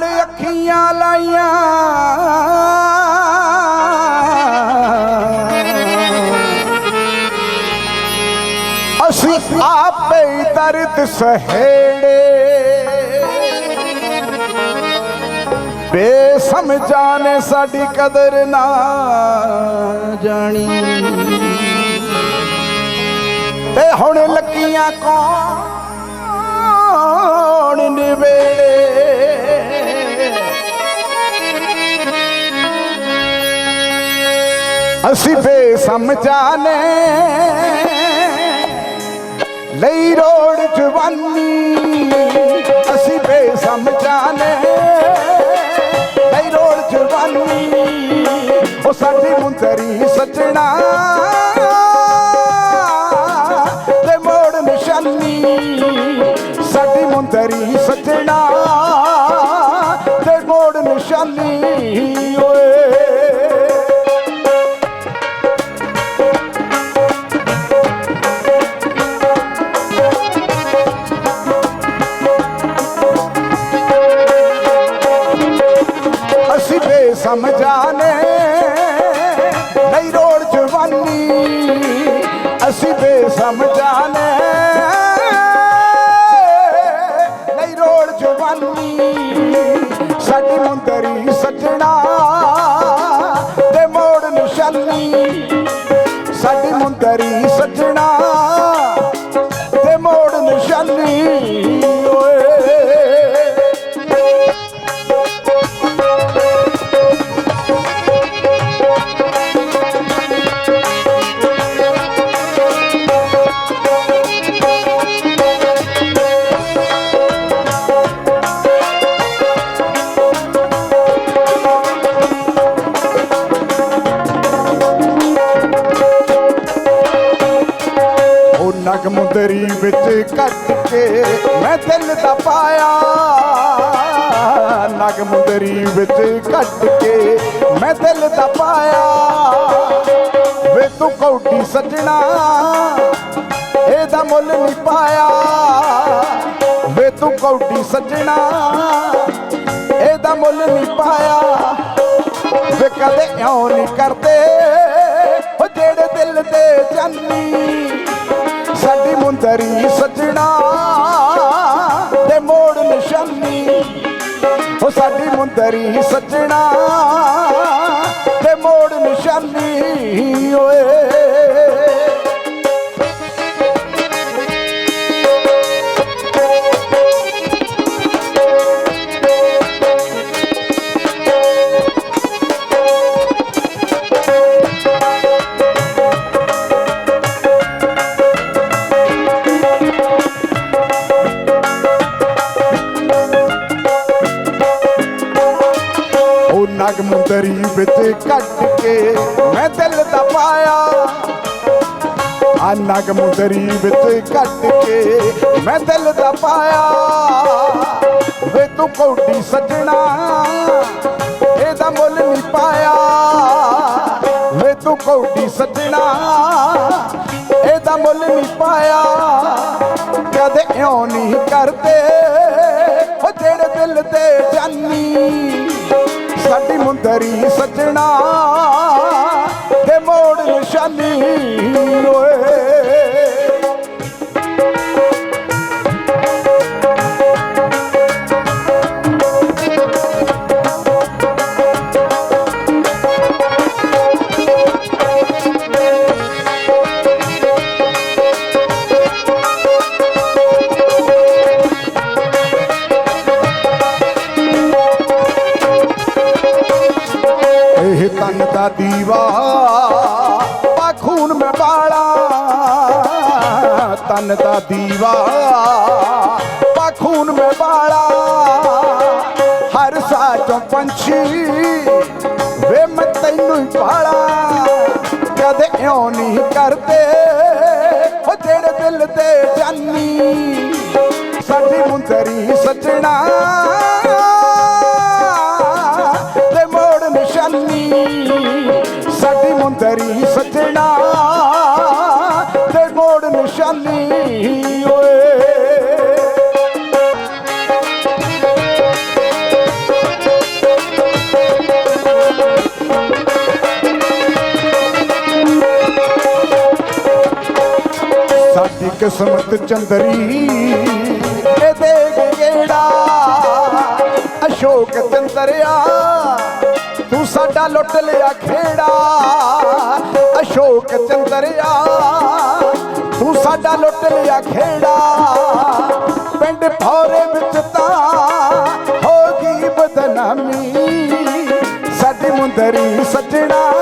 ਨਾਲ ਅੱਖੀਆਂ ਲਾਈਆਂ। ਅਸੀਂ ਆਪੇ ਦਰਦ ਸਹੇੜੇ। ਬੇਸਮਝਾਂ ਨੇ ਸਾਡੀ ਕਦਰ ਨਾ ਜਾਣੀ। ਤੇ ਹੁਣ ਲੱਗੀਆਂ ਕੌਣ ਨਿਵੇੜੇ? ਅਸੀਂ ਬੇਸਮਝਾਂ ਨੇ ਲਈ ਰੋੜ ਜਵਾਨੀ। ਅਸੀਂ ਬੇਸਮਝਾਂ ਨੇ ਲਈ ਰੋੜ ਜਵਾਨੀ। ਉਹ ਸਾਡੀ ਮੁੰਦਰੀ ਸੱਜਣਾ। ਤੇ ਮੋੜ ਨਿਸ਼ਾਨੀ। ਸਾਡੀ ਮੁੰਦਰੀ ਸੱਜਣਾ। ਅਸੀਂ ਬੇਸਮਝਾਂ ਨੇ ਨਹੀਂ ਰੋੜ ਜਵਾਨੀ ਸਾਡੀ ਮੁੰਦਰੀ ਸੱਜਣਾ। ਨਗ ਮੁੰਦਰੀ ਵਿੱਚ ਕੱਟ ਕੇ ਮੈਂ ਦਿਲ ਦਾ ਪਾਇਆ। ਨਗ ਮੁੰਦਰੀ ਵਿੱਚ ਕੱਟ ਕੇ ਮੈਂ ਦਿਲ ਦਾ ਪਾਇਆ। ਵੇ ਤੂੰ ਕੌਡੀ ਸੱਜਣਾ, ਇਹਦਾ ਮੁੱਲ ਨਹੀਂ ਪਾਇਆ। ਵੇ ਤੂੰ ਕੌਡੀ ਸੱਜਣਾ, ਇਹਦਾ ਮੁੱਲ ਨਹੀਂ ਪਾਇਆ। ਵੇ ਕਦੇ ਇਉਂ ਨਹੀਂ ਕਰਦੇ, ਉਹ ਜਿਹੜੇ ਦਿਲ ਤੇ ਜਾਨੀ। ਸਾਡੀ ਮੁੰਦਰੀ ਸੱਜਣਾ ਤੇ ਮੋੜ ਨਿਸ਼ਾਨੀ। ਉਹ ਸਾਡੀ ਮੁੰਦਰੀ ਸੱਜਣਾ ਤੇ ਮੋੜ ਨਿਸ਼ਾਨੀ। ਓਏ ਨਗਮੁੰਦਰੀ ਵਿੱਚ ਕੱਟ ਕੇ ਮੈਂ ਦਿਲ ਦਾ ਪਾਇਆ। ਆ ਨਗ ਵਿੱਚ ਕੱਟ ਕੇ ਮੈਂ ਦਿਲ ਦਾ ਪਾਇਆ। ਵੇ ਤੂੰ ਕੌਡੀ ਸੱਜਣਾ, ਇਹਦਾ ਮੁੱਲ ਨਹੀਂ ਪਾਇਆ। ਵੇ ਤੂੰ ਕੌਡੀ ਸੱਜਣਾ, ਇਹਦਾ ਮੁੱਲ ਨਹੀਂ ਪਾਇਆ। ਕਦੇ ਇਉਂ ਨਹੀਂ ਕਰਦੇ, ਉਹ ਜਿਹੜੇ ਦਿਲ ਤੇ ਜਾਨੀ ਸਾਡੀ ਮੁੰਦਰੀ ਸੱਜਣਾ ਤੇ ਮੋੜ ਨਿਸ਼ਾਨੀ। ਤਨ ਦਾ ਦੀਵਾ ਪਾ ਖੂਨ ਬਾਲਾ ਹਰ ਸਾਚੋਂ ਪੰਛੀ ਵੇ ਮੈਂ ਤੈਨੂੰ ਹੀ ਪਾਲਾ। ਕਦੇ ਇਉਂ ਨਹੀਂ ਕਰਦੇ ਉਹ ਜਿਹੜੇ ਦਿਲ ਤੇ ਜਾਨੀ। ਸਾਡੀ ਮੁੰਦਰੀ ਸੱਜਣਾ ਕਿਸਮਤ ਚੰਦਰੀ। ਇਹਦੇ ਕਿਹੜਾ ਅਸ਼ੋਕ ਚੰਦਰਿਆ। ਤੂੰ ਸਾਡਾ ਲੁੱਟ ਲਿਆ ਖੇੜਾ। ਅਸ਼ੋਕ ਚੰਦਰਿਆ। ਤੂੰ ਸਾਡਾ ਲੁੱਟ ਲਿਆ ਖੇੜਾ। ਪਿੰਡ ਭੌਰੇ ਵਿੱਚ ਤਾਂ ਹੋ ਗਈ ਬਦਨਾਮੀ। ਸਾਡੀ ਮੁੰਦਰੀ ਸੱਜਣਾ।